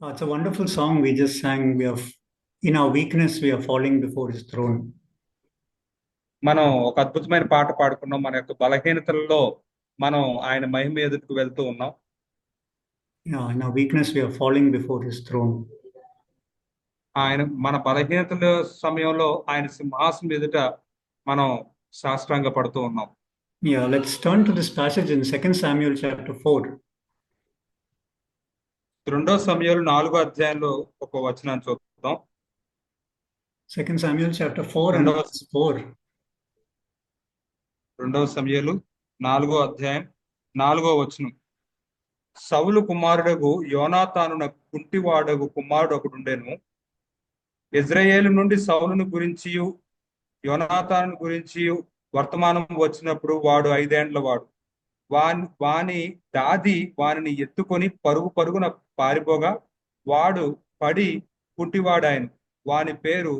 Uh, it's a wonderful song we just sang. We have, in our weakness, we are falling before His throne. మనం ఒక అద్భుతమైన పాట పాడుకున్నాం మన యొక్క బలహీనతలలో మనం ఆయన మహిమ ఎదుటికి వెళ్తూ ఉన్నాం Yeah, in our weakness, we are falling before His throne. ఆయన మన బలహీనతల సమయంలో ఆయన సింహాసనం ఎదుట మనం సాష్టాంగ పడుతూ ఉన్నాం Yeah, let's turn to this passage in 2 Samuel chapter 4. రెండో సమయంలో నాలుగో అధ్యాయంలో ఒక వచనాన్ని చూద్దాం. 2 Samuel chapter 4 and రెండవ verse 4. రెండవ సమయాలు నాలుగో అధ్యాయం నాలుగో వచనం. సౌలు కుమారుడగు యోనాతానున కుంటివాడగు కుమారుడు ఒకడుండెను ఇజ్రాయేలు నుండి సౌలును గురించి యోనాతాను గురించి వర్తమానం వచ్చినప్పుడు వాడు ఐదేండ్ల వాడు. వాని వాని దాది వానిని ఎత్తుకొని పరుగు పరుగున పారిపోగా వాడు పడి కుంటివాడాయను వాని పేరు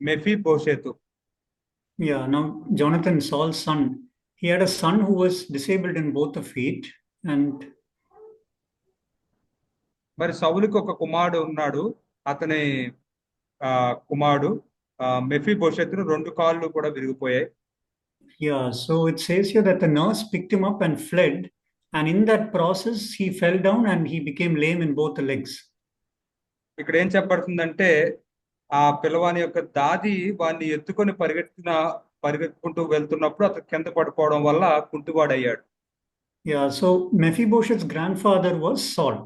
మెఫీ భోషేతు now Jonathan, Saul's son, he had a son who was disabled in both the feet, and మరి సౌలుకి ఒక కుమారుడు ఉన్నాడు. అతని ఆ కుమారుడు మెఫీ భవిష్యత్తును రెండు కాళ్ళు కూడా విరిగిపోయాయి. Yeah, so it says here that the nurse picked him up and fled, and in that process, he fell down and he became lame in both the legs. ఇక్కడ ఏం చెప్పబడుతుందంటే ఆ పిల్లవాని యొక్క దాది వాడిని ఎత్తుకొని పరిగెత్తిన పరిగెత్తుకుంటూ వెళ్తున్నప్పుడు అతను కింద పడిపోవడం వల్ల కుంటివాడయ్యాడు Yeah, so Mephibosheth's grandfather was Saul.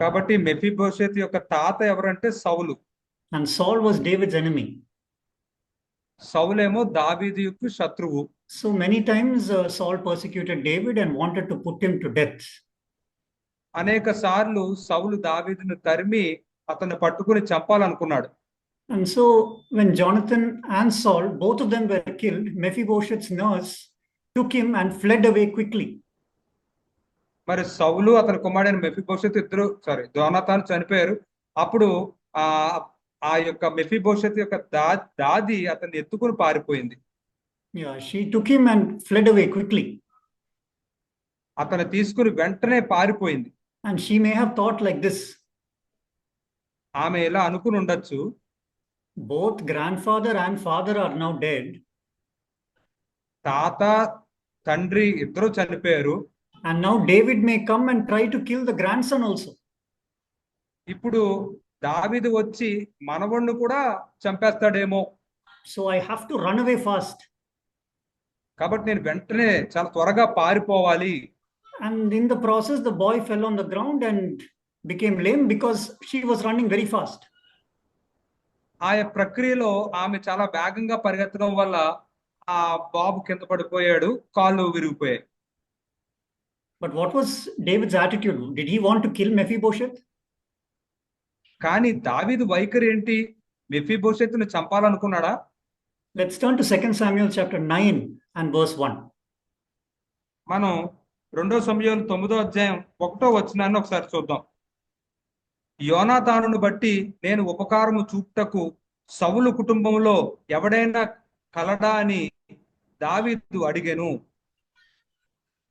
కాబట్టి మెఫీ భవిష్యత్ యొక్క తాత ఎవరంటే సౌలు And Saul was David's enemy. సౌలేమో దావీది యొక్క శత్రువు. So many times Saul persecuted David and wanted to put him to death అనేక సార్లు సౌలు దావీదును తరిమి అతన్ని పట్టుకుని చంపాలనుకున్నాడు. And so when Jonathan and Saul both of them were kill Mephibosheth's nurse took him and fled away quickly మరి సౌలు అతని కుమారుడైన మెఫిబోషెత్ ఇద్దరు సారీ జానథన్ చనిపోయారు. అప్పుడు ఆ యొక్క మెఫీభోషత్ యొక్క దా దాది అతన్ని ఎత్తుకుని పారిపోయింది Yeah, she took him and fled away quickly. అతను తీసుకుని వెంటనే పారిపోయింది And she may have thought like this ఆమె ఇలా అనుకుని ఉండొచ్చు both grandfather and father are now dead, తాత తండ్రి ఇద్దరు చనిపోయారు and now David may come and try to kill the grandson also. ఇప్పుడు దావిది వచ్చి మనవణ్ణి కూడా చంపేస్తాడేమో. So I have to run away fast కాబట్టి నేను వెంటనే చాలా త్వరగా పారిపోవాలి. And in the process the boy fell on the ground and became lame because she was running very fast ఆయా ప్రక్రియలో ఆమె చాలా వేగంగా పరిగెత్తడం వల్ల ఆ బాబు కింద పడిపోయాడు కాళ్ళు విరిగిపోయాయి. But what was David's attitude did he want to kill Mephibosheth కానీ దావీదు వైఖరి ఏంటి? మెఫీభూషత్ను చంపాలనుకున్నాడా? Let's turn to second Samuel chapter nine and verse one మనం రెండో సమయం తొమ్మిదో అధ్యాయం ఒకటో వచ్చిన ఒకసారి చూద్దాం. యోనాతానును బట్టి నేను ఉపకారము చూపుటకు సవులు కుటుంబంలో ఎవడైనా కలడా అని దావీదు అడిగాను.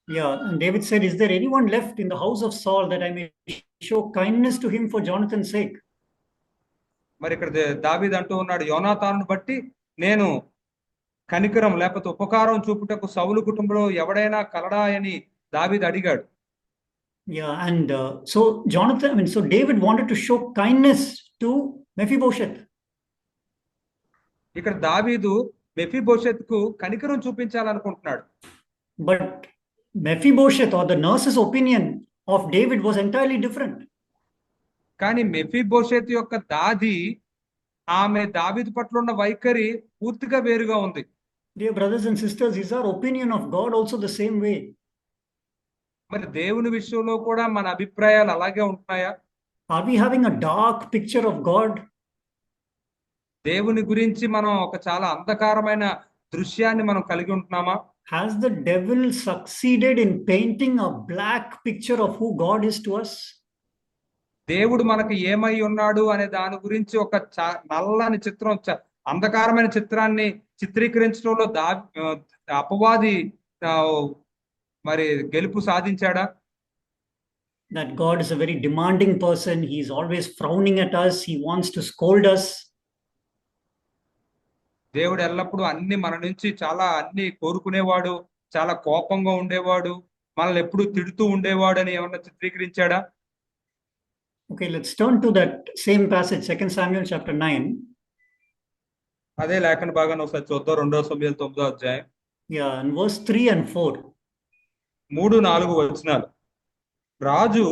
Yeah David said is there anyone left in the house of Saul that I may show kindness to him for Jonathan sake మరి ఇక్కడ దాబీద్ అంటూ ఉన్నాడు యోనాతాను బట్టి నేను కనికరం లేకపోతే ఉపకారం చూపుటకు సౌలు కుటుంబంలో ఎవడైనా కలడా అని దాబీద్ అడిగాడు. Yeah and so Jonathan so David wanted show kindness to Mephibosheth ఇక్కడ దావీదు మెఫిబోషత్కు కనికరం చూపించాలనుకుంటున్నాడు. But Mephibosheth or the nurse's opinion of David was entirely different కానీ మెఫీ మెఫీభోషేత్ యొక్క దాది ఆమె దావిద్ పట్ల ఉన్న వైఖరి పూర్తిగా వేరుగా ఉంది. Brothers and sisters is our opinion of God also the same way మరి దేవుని విషయంలో కూడా మన అభిప్రాయాలు అలాగే ఉంటాయా are we having a dark picture of God దేవుని గురించి మనం ఒక చాలా అంధకారమైన దృశ్యాన్ని మనం కలిగి ఉంటున్నామా? Has the devil succeeded in painting a black picture of who God is to us దేవుడు మనకు ఏమై ఉన్నాడు అనే దాని గురించి ఒక నల్లని చిత్రం అంధకారమైన చిత్రాన్ని చిత్రీకరించడంలో దా అపవాది మరి గెలుపు సాధించాడా that God is a very demanding person. He's always frowning at us. He wants to scold us. దేవుడు ఎల్లప్పుడూ అన్ని మన నుంచి చాలా అన్ని కోరుకునేవాడు చాలా కోపంగా ఉండేవాడు మనల్ని ఎప్పుడు తిడుతూ ఉండేవాడు అని ఏమన్నా చిత్రీకరించాడా Okay, let's turn to that same passage, 2 Samuel chapter 9. అదే లేఖన భాగాన్ని ఒకసారి చూద్దాం రెండో సమయాలు తొమ్మిదో అధ్యాయం Yeah, and verse 3 and 4. మూడు నాలుగు వచనాలు రాజు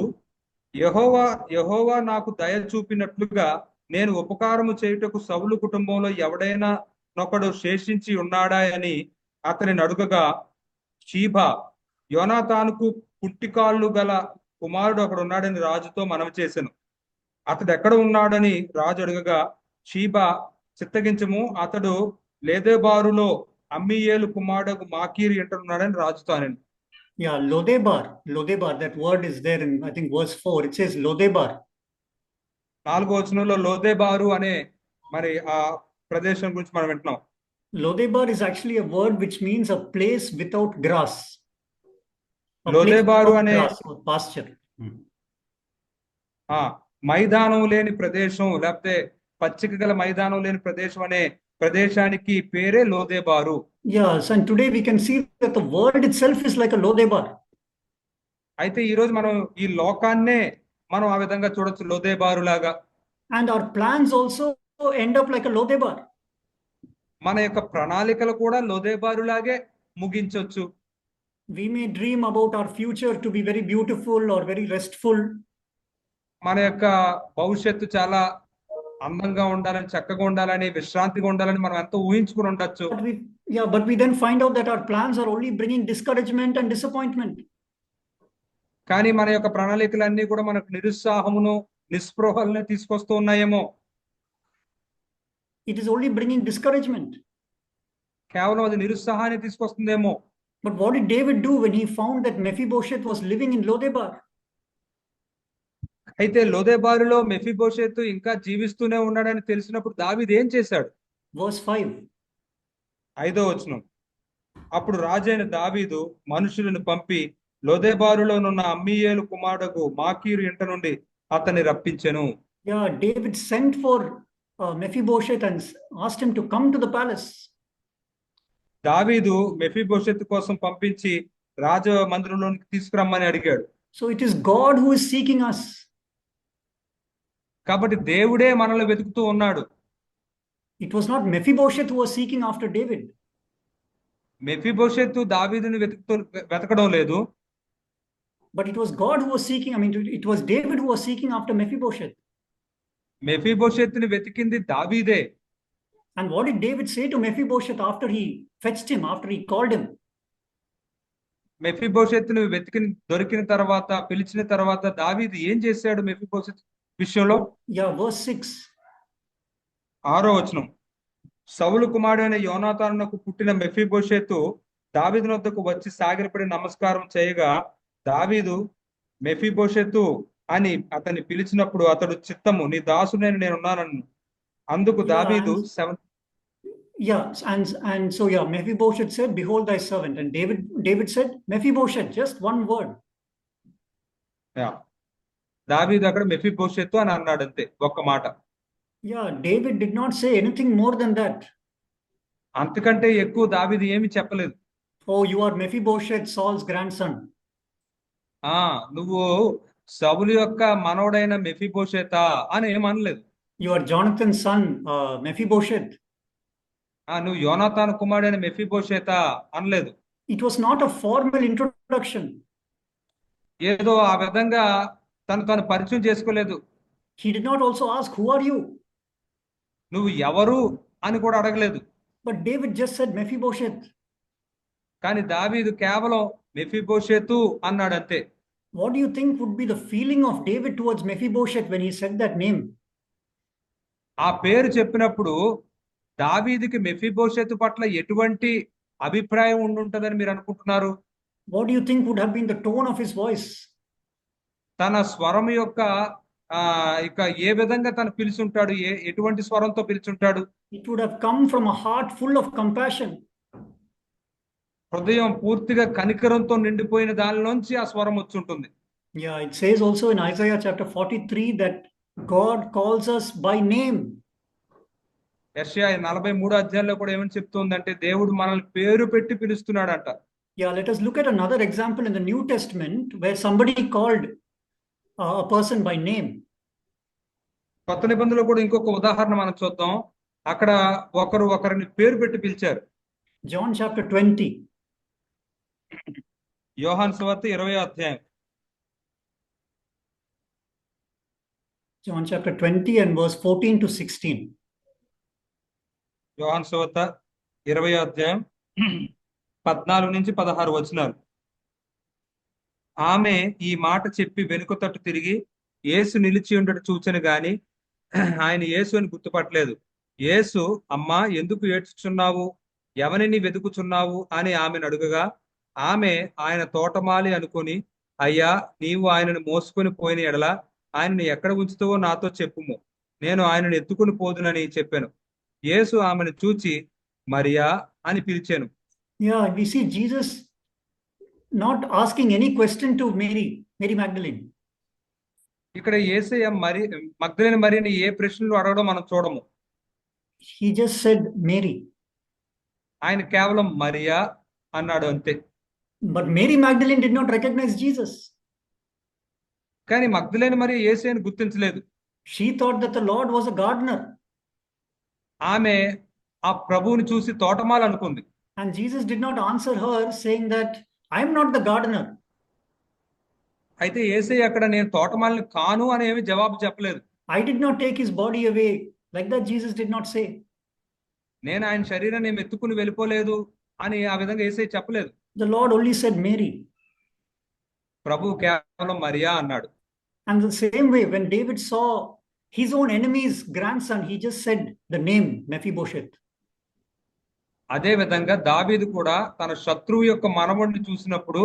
యహోవా యహోవా నాకు దయ చూపినట్లుగా నేను ఉపకారము చేయుటకు సౌలు కుటుంబంలో ఎవడైనా నొకడు శేషించి ఉన్నాడా అని అతని అడుగగా షీబా యోనాతానుకు పుట్టికాళ్ళు గల కుమారుడు అక్కడ ఉన్నాడని రాజుతో మనం చేశాను. అతడు ఎక్కడ ఉన్నాడని రాజు అడగగా షీబా చిత్తగించము అతడు లేదేబారులో అమ్మియేలు కుమారుడు మాకీరి ఉన్నాడని రాజుతో అని yeah Lodebar Lodebar that word is there in verse 4 it says Lodebar నాలుగో వచనంలో లోదేబారు అనే మరి ఆ ప్రదేశం గురించి మనం వింటున్నాం. Lodebar is actually a word which means a place without grass లొలెబారు అనే పాశ్చర్ hmm. ఆ మైదానం లేని ప్రదేశం లేకపోతే పచ్చిక గల మైదానం లేని ప్రదేశం అనే ప్రదేశానికి పేరే లోదేబారు. Yes and today we can see that the world itself is like a lodebar అయితే ఈ రోజు మనం ఈ లోకాన్నే మనం ఆ విధంగా చూడొచ్చు లోదేబారు లాగా. And our plans also end up like a మన యొక్క ప్రణాళికలు కూడా లోదేబారు లాగే ముగించవచ్చు We may dream about our future to be very beautiful or very restful, మన యొక్క భవిష్యత్తు చాలా అందంగా ఉండాలని చక్కగా ఉండాలని విశ్రాంతిగా ఉండాలని మనం ఎంతో ఊహించుకుని ఉండొచ్చు yeah, but we then find out that our plans are only bringing discouragement and disappointment. కానీ మన యొక్క ప్రణాళికలన్నీ కూడా మనకు నిరుత్సాహమును నిస్పృహల్ని తీసుకొస్తూ ఉన్నాయేమో It is only bringing discouragement. కేవలం అది నిరుత్సాహాన్ని తీసుకొస్తుందేమో But what did David do when he found that Mephibosheth was living in Lodebar? అయితే లోదేబారులో మెఫిబోషెత్ ఇంకా జీవిస్తూనే ఉన్నాడని తెలిసినప్పుడు దావీదు ఏం చేశాడు Verse 5. ఐదో వచనం అప్పుడు రాజైన దావీదు మనుషులను పంపి లోదేబారులోనున్న అమ్మియేలు కుమారుడు మాకీరు ఇంట నుండి అతన్ని రప్పించెను Yeah, David sent for uh, Mephibosheth and s- asked him to come to దావీదు భవిష్యత్తు కోసం పంపించి రాజ మందిరంలోనికి తీసుకురమ్మని అడిగాడు. So it is God who is seeking us కాబట్టి దేవుడే మనల్ని వెతుకుతూ ఉన్నాడు. It was not Mephi who was seeking after David Mephi Mephibosheth దావీదుని వెతుకుతూ వెతకడం లేదు. But it was God who was seeking I mean it was David who was seeking after Mephi Mephibosheth Mephi భవిష్యత్తుని వెతికింది దావీదే. And what did David say to Mephibosheth after he fetched him, after he called him? మెఫిబోషెత్ని వెతికిన దొరికిన తర్వాత పిలిచిన తర్వాత దావీదు ఏం చేశాడు మెఫిబోషెత్ విషయంలో Yeah, verse 6. ఆరో వచనం సౌలు కుమారుడైన యోనాతానునకు పుట్టిన మెఫిబోషెతు దావీదు వద్దకు వచ్చి సాగిరపడి నమస్కారం చేయగా దావీదు మెఫిబోషెతు అని అతన్ని పిలిచినప్పుడు అతడు చిత్తము నీ దాసుడైన నేనున్నానన్ను అందుకు దావీదు seven Yeah, and and so yeah, Mephibosheth said, Behold thy servant. And David David said, Mephibosheth, just one word. దావీదు అక్కడ మెఫిబోషెతు అని అన్నాడు అంతే ఒక్క మాట Yeah, David did not say anything more than that. అంతకంటే ఎక్కువ దావీదు ఏమి చెప్పలేదు Oh, you are Mephibosheth, Saul's grandson. ఆ నువ్వు సౌలు యొక్క మనవడైన మెఫిబోషేతా అని ఏమనలేదు your Jonathan son Mephibosheth నువ్వు యోనాథాన్ కుమార్ అని మెఫీ బోషేత అనలేదు. It was not a formal introduction ఏదో ఆ విధంగా తను తను పరిచయం చేసుకోలేదు. He did not also ask who are you నువ్వు ఎవరు అని కూడా అడగలేదు. But David just said Mephibosheth కానీ దావీదు కేవలం మెఫీ బోషేతు అన్నాడు అంతే what you would be the feeling of David towards Mephibosheth when he said that name ఆ పేరు చెప్పినప్పుడు దావీదికి భవిష్యత్తు పట్ల ఎటువంటి అభిప్రాయం ఉండుంటదని మీరు అనుకుంటున్నారు? What you think would have been the tone of his voice తన స్వరం యొక్క ఇక ఏ విధంగా తన పిలుచుంటాడు? ఎటువంటి స్వరంతో పిలుచుంటాడు? It would have come from heart full of compassion హృదయం పూర్తిగా కనికరంతో నిండిపోయిన దానిలోంచి ఆ స్వరం వచ్చి ఉంటుంది yeah it says also in Isaiah chapter 43 దట్ God calls us by name. యెషయా నలభై మూడో అధ్యాయంలో కూడా ఏమని చెప్తుందంటే దేవుడు మనల్ని పేరు పెట్టి పిలుస్తున్నాడంట Yeah, let us look at another example in the New Testament where somebody called uh, a person by name. కొత్త నిబంధనలో కూడా ఇంకొక ఉదాహరణ మనం చూద్దాం అక్కడ ఒకరు ఒకరిని పేరు పెట్టి పిలిచారు John chapter 20. యోహాన్ సువార్త ఇరవై అధ్యాయం John chapter 20 and verse 14 to 16. యోహాన్ సువార్త ఇరవై అధ్యాయం పద్నాలుగు నుంచి పదహారు వచనాలు. ఆమె ఈ మాట చెప్పి వెనుక తట్టు తిరిగి యేసు నిలిచి ఉండటం చూచను గాని ఆయన యేసు అని గుర్తుపట్టలేదు. యేసు అమ్మా ఎందుకు ఏడ్చుచున్నావు? ఎవరిని వెతుకుచున్నావు? అని ఆమెను అడుగగా ఆమె ఆయన తోటమాలి అనుకుని అయ్యా నీవు ఆయనను మోసుకొని పోయిన ఎడల ఆయనను ఎక్కడ ఉంచుతావో నాతో చెప్పుము. నేను ఆయనను ఎత్తుకుని పోదునని చెప్పాను. యేసు ఆమెను చూచి మరియా? అని పిలిచాను. Yeah we see Jesus not asking any question to Mary Mary Magdalene. ఇక్కడ యేసయ్య మరి మగ్ధులైన మరియని ఏ ప్రశ్నలు అడగడం మనం చూడము. He just said Mary. ఆయన కేవలం మరియా? అన్నాడు అంతే. But Mary Magdalene did not recognize Jesus కానీ మగ్ధులైన మరి యేసయ్యను గుర్తించలేదు She thought that the Lord was a gardener. ఆమె ఆ ప్రభువుని చూసి తోటమాల అనుకుంది And Jesus did not answer her saying that I am not the gardener. అయితే యేసయ్య అక్కడ నేను తోటమాలని కాను అని ఏమి జవాబు చెప్పలేదు I did not take his body away. Like that, Jesus did not say. నేను ఆయన శరీరాన్ని ఎత్తుకుని వెళ్ళిపోలేదు అని ఆ విధంగా యేసయ్య చెప్పలేదు The Lord only said Mary. ప్రభు కేవలం మరియా అన్నాడు. And same way when David saw his own enemy's grandson he just said the name Mephibosheth అదే విధంగా దావీదు కూడా తన శత్రువు యొక్క మనవణ్ణి చూసినప్పుడు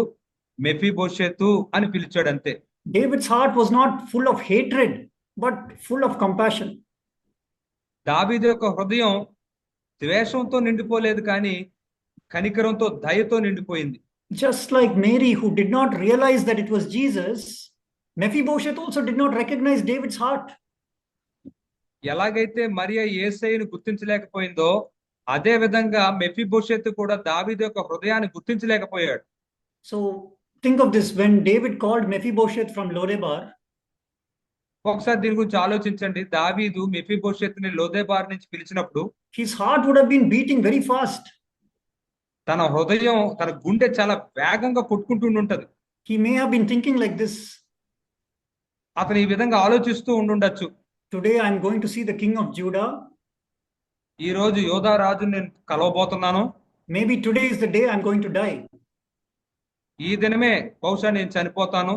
మెఫీ మెఫీబోషెతు అని పిలిచాడు అంతే David's heart was not full of hatred but full of compassion దావీదు యొక్క హృదయం ద్వేషంతో నిండిపోలేదు కానీ కనికరంతో దయతో నిండిపోయింది. Just like Mary, who did not realize that it was Jesus, Mephibosheth also did not recognize David's heart. ఎలాగైతే మరియ ఏసైను గుర్తించలేకపోయిందో అదే విధంగా మెఫీబోషెత్ కూడా దావీదు యొక్క హృదయాన్ని గుర్తించలేకపోయాడు So think of this when David called Mephibosheth from Lodebar, ఒకసారి దీని గురించి ఆలోచించండి దావీదు మెఫీబోషెత్ని లోదేబార్ నుంచి పిలిచినప్పుడు his heart would have been beating very fast. తన హృదయం తన గుండె చాలా వేగంగా కొట్టుకుంటూ ఉంటది He may have been thinking like this అతను ఈ విధంగా ఆలోచిస్తూ ఉండుండొచ్చు Today I'm going to see the king of Judah. ఈ రోజు యోధా రాజు నేను కలవబోతున్నాను Maybe today is the day I'm going to die. ఈ దినమే బహుశా నేను చనిపోతాను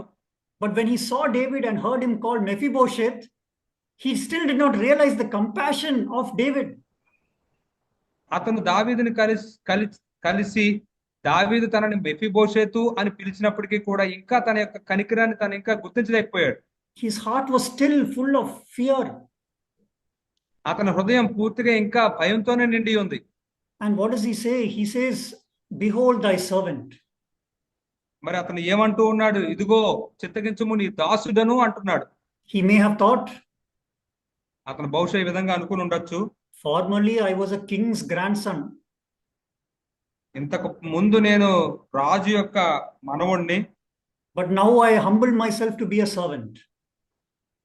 But when he saw David and heard him called Mephibosheth, he still did not realize the compassion of David. అతను దావీదుని కలిసి కలిసి కలిసి దావీదు తనని మెఫిబోషేతు అని పిలిచినప్పటికీ కూడా ఇంకా తన యొక్క కనికరాన్ని తను ఇంకా గుర్తించలేకపోయాడు His heart was still full of fear. అతని హృదయం పూర్తిగా ఇంకా భయంతోనే నిండి ఉంది And what does he say? He says, Behold thy servant. మరి అతను ఏమంటూ ఉన్నాడు ఇదిగో చిత్తగించుము నీ దాసుడను అంటున్నాడు He may have thought, అతను బహుశా ఈ విధంగా అనుకుని ఉండొచ్చు Formerly I was a king's grandson, ఇంతకు ముందు నేను రాజు యొక్క మనవుణ్ణి but now I humble myself to be a servant.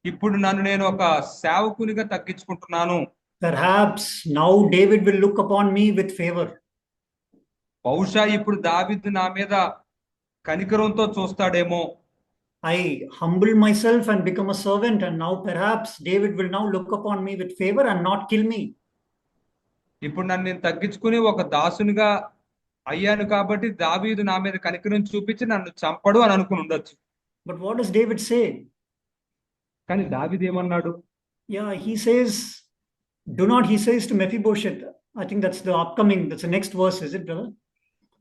ఇప్పుడు నన్ను నేను ఒక సేవకునిగా తగ్గించుకుంటున్నాను Perhaps now David will look upon me with favor. బహుశా ఇప్పుడు దావీదు నా మీద కనికరంతో చూస్తాడేమో I humble myself and become a servant, and now perhaps David will now look upon me with favor and not kill me. ఇప్పుడు నన్ను నేను తగ్గించుకుని ఒక దాసునిగా అయ్యాను కాబట్టి దావీదు నా మీద కనికరం చూపించి నన్ను చంపడు అని అనుకుని ఉండొచ్చు. But what does David say కానీ దావీద్ ఏమన్నాడు? Yeah he says do not he says to Mephibosheth I think that's the upcoming that's next verse is it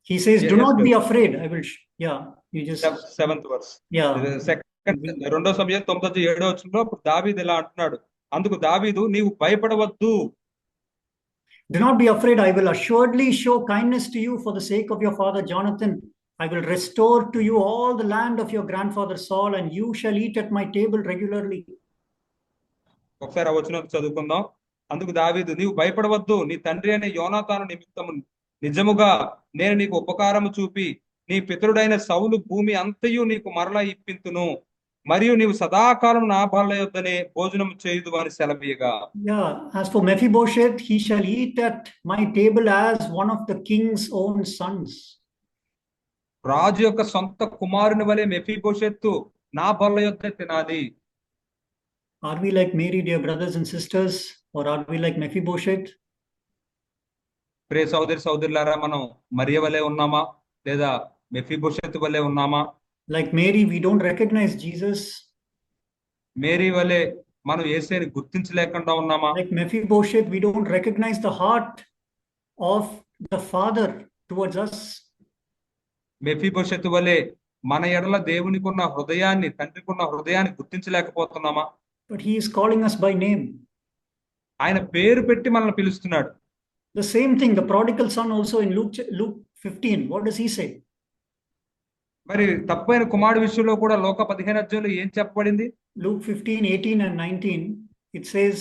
he says do not be afraid I will yeah you just seventh verse yeah second రెండో సమయం తొమ్మిది ఏడో వచ్చినప్పుడు దావీద్ ఇలా అంటున్నాడు. అందుకు దావీదు నీవు భయపడవద్దు. Do not be afraid. I will assuredly show kindness to you for the sake of your father Jonathan, I will restore to you all the land of your grandfather Saul, and you shall eat at my table regularly. ఒకసారి ఆ వచనం చదువుకుందాం అందుకు దావీదు నీవు భయపడవద్దు నీ తండ్రి అనే యోనాతాను నిమిత్తము నిజముగా నేను నీకు ఉపకారము చూపి నీ పితరుడైన సౌలు భూమి అంతయు నీకు మరలా ఇప్పింతును మరియు నీవు సదాకాలం నా బల్ల యొద్దనే భోజనం చేయుదు అని సెలవీయగా Yeah, as for Mephibosheth, he shall eat at my table as one of the king's own sons. రాజు యొక్క సొంత కుమారుని వలె మెఫీబోషెత్తు నా బల్ల యొద్ద తినాలి Are we like Mary, dear brothers and sisters, or are we like Mephibosheth? ప్రే సోదరి సోదరులారా మనం మరియ వలె ఉన్నామా లేదా మెఫీబోషెత్తు వలె ఉన్నామా like Mary we don't recognize Jesus Mary వలె మనం యేసేని గుర్తించలేకుండా ఉన్నామా? Like Mephibosheth we don't recognize the heart of the father towards us. Mephibosheth వలె మన ఎడల దేవునికి ఉన్న హృదయాన్ని తండ్రికి ఉన్న హృదయాన్ని గుర్తించలేకపోతున్నామా? But he is calling us by name ఆయన పేరు పెట్టి మనల్ని పిలుస్తున్నాడు. The same thing the prodigal son also in Luke Luke 15 what does he say మరి తప్పైన కుమారుడు విషయంలో కూడా లోక పదిహేను అధ్యాయంలో ఏం చెప్పబడింది Luke 15, 18, and 19. It says,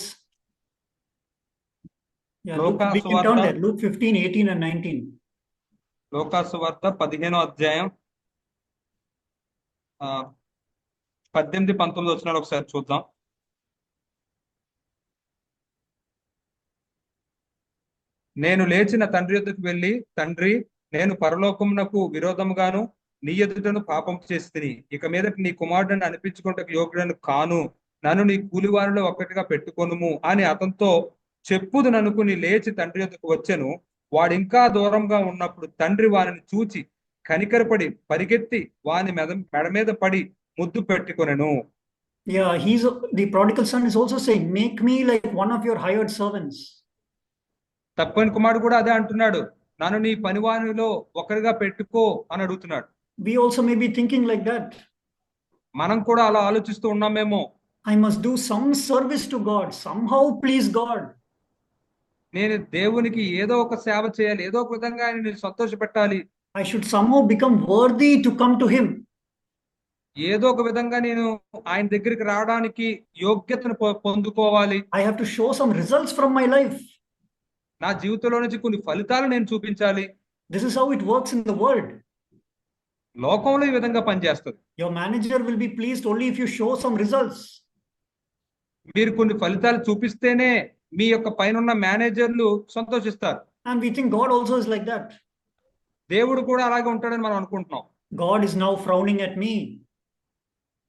yeah, Luke, Luka we can turn Suvarta. there. Luke 15, 18, and 19. లోకాసు వార్త పదిహేనో అధ్యాయం పద్దెనిమిది పంతొమ్మిది వచ్చినాడు ఒకసారి చూద్దాం నేను లేచిన తండ్రి యొద్దకు వెళ్ళి తండ్రి నేను పరలోకమునకు విరోధముగాను నీ ఎదుటను పాపం చేసి ఇక మీద నీ కుమారుడిని అనిపించుకుంటకు యోగ్యుడను కాను నన్ను నీ కూలివారిలో ఒక్కటిగా పెట్టుకొనుము అని అతనితో చెప్పుదు అనుకుని లేచి తండ్రి యొద్దకు వచ్చెను. వాడు ఇంకా దూరంగా ఉన్నప్పుడు తండ్రి వారిని చూచి కనికరపడి పరిగెత్తి వాని మెద మెడ మీద పడి ముద్దు పెట్టుకొనెను. Yeah, he's the prodigal son is also saying, Make me like one of your hired servants. తప్పని కుమారుడు కూడా అదే అంటున్నాడు. నన్ను నీ పనివానిలో ఒకరిగా పెట్టుకో అని అడుగుతున్నాడు. We also may be thinking like that మనం కూడా అలా ఆలోచిస్తూ ఉన్నామేమో. I must do some service to God somehow please God నేను దేవునికి ఏదో ఒక సేవ చేయాలి. ఏదో ఒక విధంగా ఆయన సంతోష పెట్టాలి I should some how become worthy to come to him ఏదో ఒక విధంగా నేను ఆయన దగ్గరికి రావడానికి యోగ్యతను పొందుకోవాలి. I have to show some results from my life నా జీవితంలో నుంచి కొన్ని ఫలితాలు నేను చూపించాలి. This is how it works in the world లోకంలో ఈ విధంగా పనిచేస్తుంది. Your manager will be please only if you show some results మీరు కొన్ని ఫలితాలు చూపిస్తేనే మీ యొక్క పైన మేనేజర్లు సంతోషిస్తారు. And we think God also is like that దేవుడు కూడా అలాగే ఉంటాడని మనం అనుకుంటున్నాం. God is now frowning at me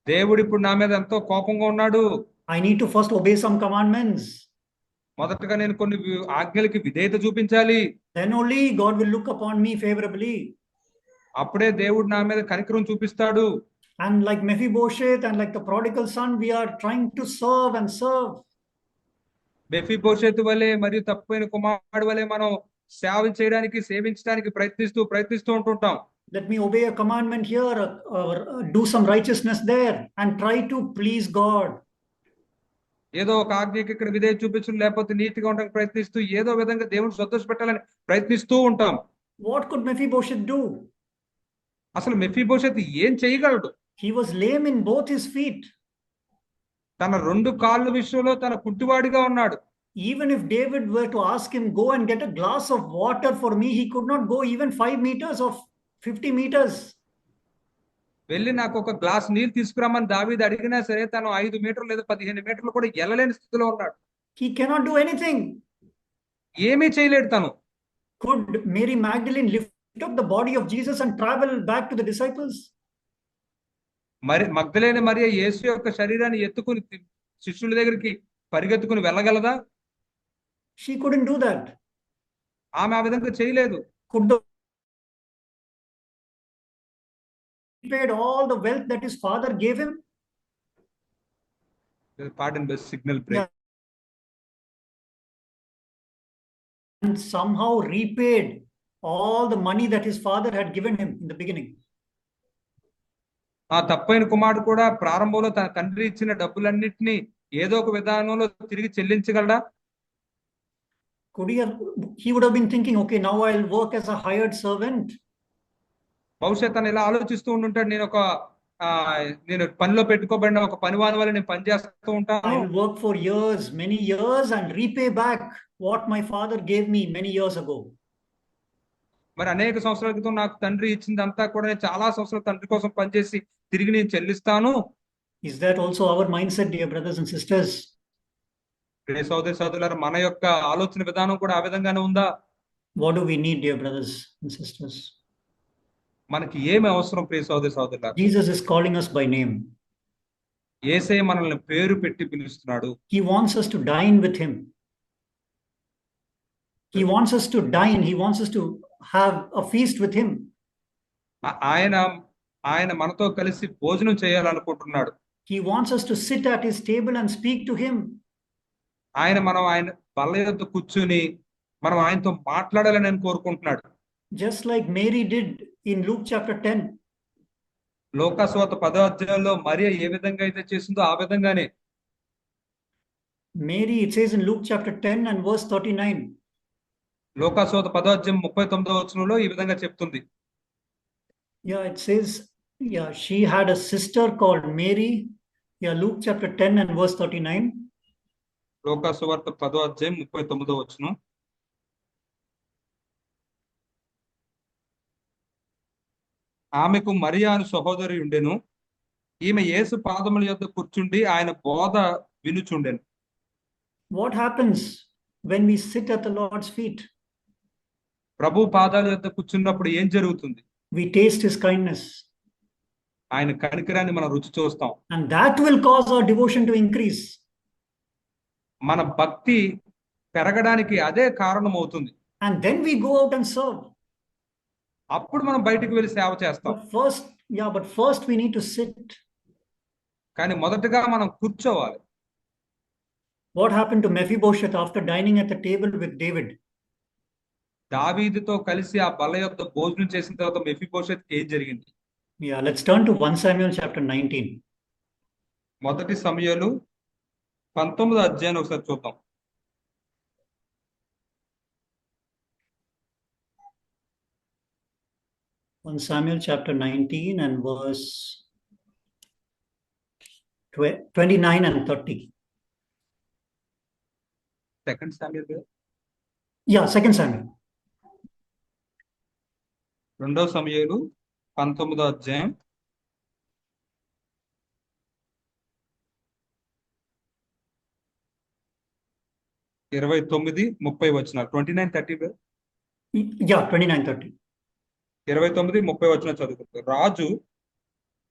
దేవుడు ఇప్పుడు నా మీద ఎంతో కోపంగా ఉన్నాడు. I need to first obey some commandments మొదటగా నేను కొన్ని ఆజ్ఞలకి విధేయత చూపించాలి. Then only God will look upon me favourably అప్పుడే దేవుడు నా మీద కనికరం చూపిస్తాడు And like Mephibosheth and like the prodigal son, we are trying to serve and serve. బెఫిపోషత్ వలె మరియు తప్పైన కుమారుడు వలె మనం సేవ చేయడానికి సేవించడానికి ప్రయత్నిస్తూ ప్రయత్నిస్తూ ఉంటుంటాం Let me obey a commandment here or, or do some righteousness there and try to please God. ఏదో ఒక ఆజ్ఞకి ఇక్కడ విధేయత చూపించడం లేకపోతే నీతిగా ఉండడానికి ప్రయత్నిస్తూ ఏదో విధంగా దేవుని సంతోష పెట్టాలని ప్రయత్నిస్తూ ఉంటాం What could Mephibosheth do? అసలు మెఫీబోషత్ ఏం చేయగలడు? He was lame in both his feet తన రెండు కాళ్ళ విషయంలో తన కుట్టువాడిగా ఉన్నాడు. Even if David were to ask him go and get a glass of water for me he could not go even five metres of fifty metres వెళ్ళి నాకు ఒక గ్లాస్ నీరు తీసుకురామని దావీద్ అడిగినా సరే తను ఐదు మీటర్లు లేదా పదిహేను మీటర్లు కూడా ఎల్లలేని స్థితిలో ఉన్నాడు. హీ కెనాట్ డూ ఎనీథింగ్ ఏమీ చేయలేడు తను. Could Mary Magdalene lift up the body of Jesus and travel back to the disciples? మరి మగ్ధలేని మరియ యేసు యొక్క శరీరాన్ని ఎత్తుకుని శిష్యుల దగ్గరికి పరిగెత్తుకుని వెళ్ళగలదా She couldn't do that. ఆమె ఆ విధంగా చేయలేదు the he paid all the wealth that his father gave him? పార్టన్ best signal break and somehow repaid all the money that his father had given him in the beginning. ఆ తప్పైన కుమారుడు కూడా ప్రారంభంలో తన తండ్రి ఇచ్చిన డబ్బులన్నిటినీ ఏదో ఒక విధానంలో తిరిగి చెల్లించగలడా Could he have? He would have been thinking, okay, now I'll work as a hired servant. బహుశా తను ఇలా ఆలోచిస్తూ ఉండుంటాడు నేను ఒక ఆ నేను పనిలో పెట్టుకోబడిన ఒక పనివాని వల్ల నేను పని చేస్తూ I ఉంటాను will work for years, many years, and repay back what my father gave me many years ago. మరి అనేక సంవత్సరాల క్రితం నాకు తండ్రి ఇచ్చింది అంతా కూడా నేను చాలా సంవత్సరాల తండ్రి కోసం పనిచేసి తిరిగి నేను చెల్లిస్తాను. Is that also our mind set dear brothers and sisters ప్రే సోదరి సోదరులారా మన యొక్క ఆలోచన విధానం కూడా ఆ విధంగానే ఉందా? What do we need dear brothers and sisters మనకి ఏమి అవసరం ప్రే సోదరి సోదరులారా? Jesus is calling us by name యేసే మనల్ని పేరు పెట్టి పిలుస్తున్నాడు. He wants us to dine with him he wants us to dine he wants us to. Have a feast with Him. ఆయన ఆయన మనతో కలిసి భోజనం చేయాలనుకుంటున్నాడు He wants us to sit at His table and speak to Him. ఆయన మనం ఆయన బల్ల యొద్ద కూర్చుని మనం ఆయనతో మాట్లాడాలని ఆయన కోరుకుంటున్నాడు Just like Mary did in Luke chapter 10. లోకాసువాత పదో అధ్యాయంలో మరియ ఏ విధంగా అయితే చేసిందో ఆ విధంగానే Mary, it says in Luke chapter 10 and verse 39. లోకాసువాత లోకాశోత పదోధ్యం ముప్పై తొమ్మిదో వచనంలో ఈ విధంగా చెప్తుంది. Yeah Mary Luke chapter ten and thirty nine లోకాశువార్త పదో అధ్యాయం ముప్పై తొమ్మిదో వచ్చును ఆమెకు మరియా అని సహోదరి ఉండెను. ఈమె యేసు పాదముల యొక్క కూర్చుండి ఆయన బోధ వినుచుండెను. What happens when we sit at the Lord's feet ప్రభు పాదాల యొక్క కూర్చున్నప్పుడు ఏం జరుగుతుంది? వి టేస్ట్ ఇస్ కైండ్నెస్ ఆయన కనికరాన్ని మనం రుచి చూస్తాం. And that will cause our devotion to increase మన భక్తి పెరగడానికి అదే కారణం అవుతుంది and then we go out and serve అప్పుడు మనం బయటికి వెళ్ళి సేవ చేస్తాం. First yeah but first we need to sit కానీ మొదటగా మనం కూర్చోవాలి. What happen to Mephibosheth after dining at the table with David దావీదుతో కలిసి ఆ బల్ల యొక్క భోజనం చేసిన తర్వాత మెఫిపోషత్ ఏం జరిగింది? మొదటి సమయంలో పంతొమ్మిది అధ్యాయం ఒకసారి చూద్దాం. One chapter nineteen and twenty nine and thirty second Samuel yeah second Samuel రెండవ సమయాలు పంతొమ్మిదో అధ్యాయం. ఇరవై తొమ్మిది ముప్పై వచనాలు. Twenty nine thirty Yeah, 29 30. ఇరవై తొమ్మిది ముప్పై వచ్చిన చదువుకుంటారు రాజు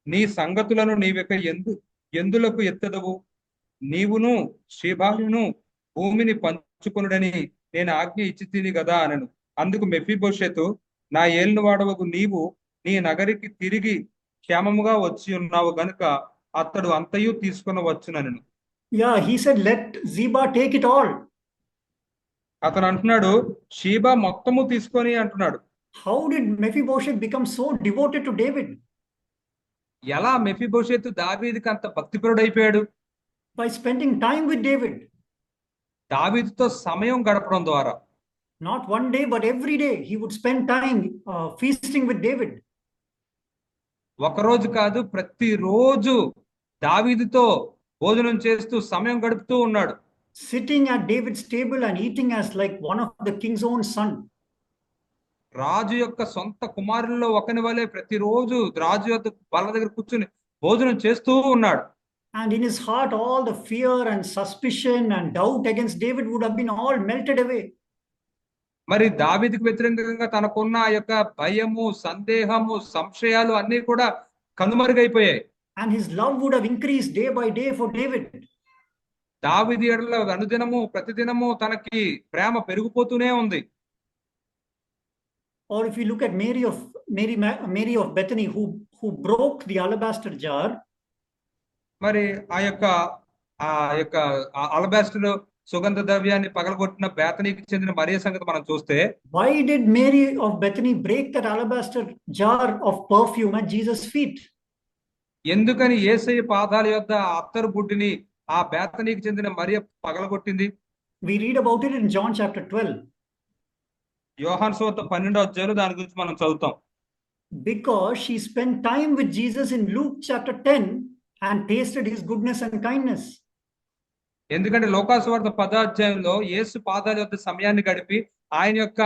నీ సంగతులను నీవిక ఎందు ఎందులకు ఎత్తదవు? నీవును శిబాలును భూమిని పంచుకొనుడని నేను ఆజ్ఞ ఇచ్చి తిని కదా అనను. అందుకు మెఫీబోషెతు నా ఏలిన వాడవకు నీవు నీ నగరికి తిరిగి క్షేమముగా వచ్చి ఉన్నావు గనుక అతడు అంతయు తీసుకుని వచ్చునను Yeah, he said, Let Ziba take it all. అతను అంటున్నాడు షీబా మొత్తము తీసుకొని అంటున్నాడు How did Mephibosheth become so devoted to David? ఎలా మెఫీబోషెతు దావీదికి అంత భక్తిపరుడు అయిపోయాడు By spending time with David. దావీదుతో సమయం గడపడం ద్వారా not one day but every day he would spend time uh, feasting with david. ఒక రోజు కాదు ప్రతి రోజు దావీదుతో భోజనం చేస్తూ సమయం గడుపుతూ ఉన్నాడు. Sitting at David's table and eating as like one of the king's own son రాజు యొక్క సొంత కుమారుల్లో ఒకని వాళ్ళే ప్రతి రోజు రాజు వాళ్ళ దగ్గర కూర్చుని భోజనం చేస్తూ ఉన్నాడు. And in his heart all the and suspicion and doubt against David would have all melted away మరి దావీదుకు వ్యతిరేకంగా తనకున్న ఆ యొక్క భయము సందేహము సంశయాలు అన్నీ కూడా కనుమరుగైపోయాయి increased day by day for David. దావీది ఎడల అనుదినము ప్రతిదినము తనకి ప్రేమ పెరిగిపోతూనే ఉంది Or if you look at Mary of Mary, Ma- Mary of Bethany, who who broke the alabaster jar, మరి ఆ యొక్క ఆ యొక్క అలబాస్టర్ సుగంధ ద్రవ్యాన్ని పగలగొట్టిన బేతనీకి చెందిన మరియ సంగతి మనం చూస్తే why did Mary of Bethany break that alabaster jar of perfume at Jesus feet ఎందుకని యేసయ్య పాదాల యొక్క అత్తరు బుడ్డిని ఆ బేతనీకి చెందిన మరియ పగలగొట్టింది? We read about it in John chapter 12 యోహాన్ సువార్త 12 అధ్యాయం దాని గురించి మనం చదువుతాం. Because she spend time with Jesus in Luke chapter 10 and tasted his goodness and kindness ఎందుకంటే లోకాసువార్త పదాధ్యాయంలో ఏసు పాదాల యొక్క సమయాన్ని గడిపి ఆయన యొక్క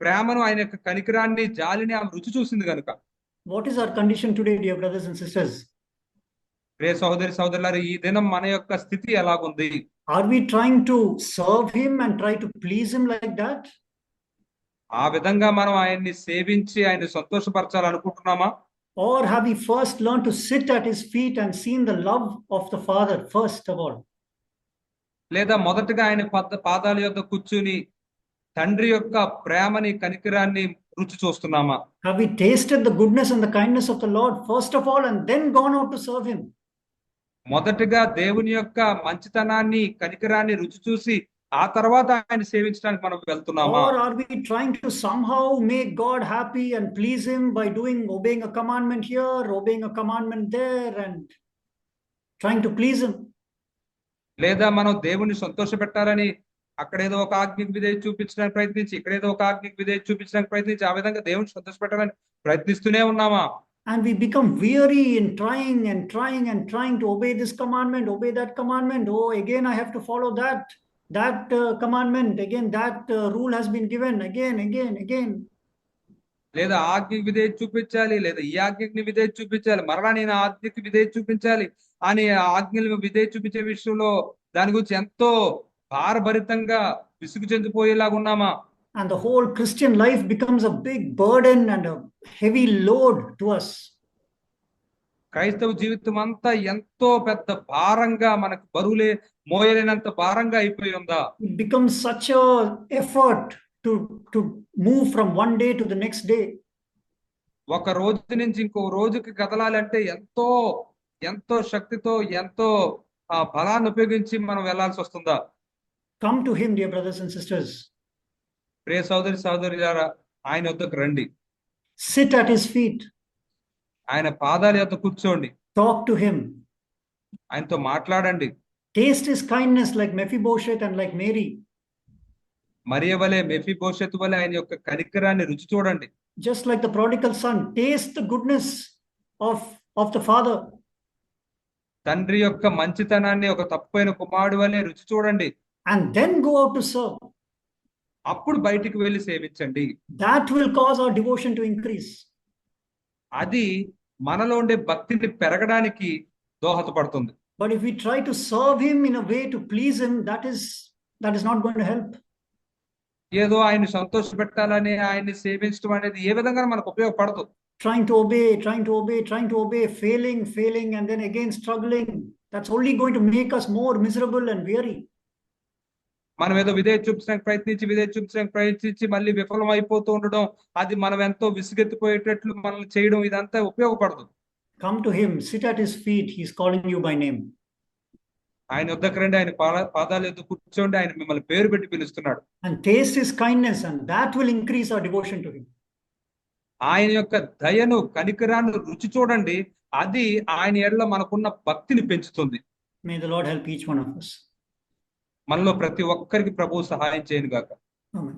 ప్రేమను ఆయన యొక్క కనికరాన్ని జాలిని ఆమె రుచి చూసింది కనుక. What is our condition today dear brothers and sisters ప్రియ సోదరి సోదరులారు ఈ దినం మన యొక్క స్థితి ఎలాగుంది? Are we trying to serve him and try to please him like that ఆ విధంగా మనం ఆయన్ని సేవించి ఆయన సంతోషపరచాలి అనుకుంటున్నామా or have we first learn to sit at his feet and seen the love of the father first of all లేదా మొదటగా ఆయన పాదాల యొక్క కూర్చుని తండ్రి యొక్క ప్రేమని కనికరాన్ని రుచి చూస్తున్నామా? Have we tasted the goodness kindness of the Lord first of all and then gone serve him మొదటగా దేవుని యొక్క మంచితనాన్ని కనికరాన్ని రుచి చూసి ఆ తర్వాత ఆయన సేవించడానికి మనం వెళ్తున్నామా? Are we trying to some happy and please by doing obeying commandment here obeying commandment there and trying to please లేదా మనం దేవుని సంతోష పెట్టాలని అక్కడేదో ఒక ఆజ్ఞకు విధేయ చూపించడానికి ప్రయత్నించి ఇక్కడేదో ఒక ఆజ్ఞకు విధేయ చూపించడానికి ప్రయత్నించి ఆ విధంగా దేవుని సంతోష పెట్టాలని ప్రయత్నిస్తూనే ఉన్నామా And we become weary in trying and trying and trying to obey this commandment, obey that commandment. Oh, again, I have to follow that, that uh, commandment. Again, that uh, rule has been given again, again, again. లేదా ఆజ్ఞకి విధేయ చూపించాలి లేదా ఈ ఆజ్ఞకి విధేయ చూపించాలి మరలా నేను ఆజ్ఞకి విధేయ చూపించాలి అని ఆజ్ఞలు విధేయ చూపించే విషయంలో దాని గురించి ఎంతో భారభరితంగా విసుగు చెందిపోయేలాగా ఉన్నామా And the whole Christian life becomes a big burden and a heavy load to us. క్రైస్తవ జీవితం అంతా ఎంతో పెద్ద భారంగా మనకు బరువులే మోయలేనంత భారంగా అయిపోయి ఉందా becomes such a effort to, to move from one day to the next day. ఒక రోజు నుంచి ఇంకో రోజుకి కదలాలంటే ఎంతో ఎంతో శక్తితో ఎంతో ఆ బలాన్ని ఉపయోగించి మనం వెళ్ళాల్సి వస్తుందా Come to Him, dear brothers and sisters. ప్రియ సోదరి సోదరులారా ఆయన వద్దకు రండి Sit at His feet, ఆయన పాదాల యొద్ద కూర్చోండి talk to Him, ఆయనతో మాట్లాడండి taste His kindness like Mephibosheth and like Mary. మరియ వలె మెఫీ భవిష్యత్తు వలె ఆయన యొక్క కనికరాన్ని రుచి చూడండి. Just like the prodigal son taste the goodness of of the father తండ్రి యొక్క మంచితనాన్ని ఒక తప్పైన కుమారుడు వలె రుచి చూడండి. And then go out to serve అప్పుడు బయటికి వెళ్ళి సేవించండి. That will cause our devotion to increase అది మనలో ఉండే భక్తిని పెరగడానికి దోహదపడుతుంది. But if you try to serve him in a way to please him that is that is not going to help ఏదో ఆయన సంతోష పెట్టాలని ఆయన సేవించడం అనేది ఏ విధంగా మనకు ఉపయోగపడదు. Trying to obey trying to obey trying to obey failing failing and then again struggling that's only going to make us more miserable and weary మనం ఏదో విదే చూపించడానికి ప్రయత్నించి విదే చూపించే ప్రయత్నించి మళ్ళీ విఫలం అయిపోతూ ఉండడం అది మనం ఎంతో విసుగెత్తిపోయేటట్లు మనం చేయడం ఇదంతా ఉపయోగపడదు. Come to him sit at his feet he's calling you by name ఆయన వద్దకు రండి ఆయన పాద పాదాల ఎద్దు కూర్చోండి ఆయన మిమ్మల్ని పేరు పెట్టి పిలుస్తున్నాడు And taste His kindness, and that will increase our devotion to Him. ఆయన యొక్క దయను కనికరాన్ని రుచి చూడండి అది ఆయన ఎడల మనకున్న భక్తిని పెంచుతుంది May the Lord help each one of us. మనలో ప్రతి ఒక్కరికి ప్రభువు సహాయం చేయను గాక Amen.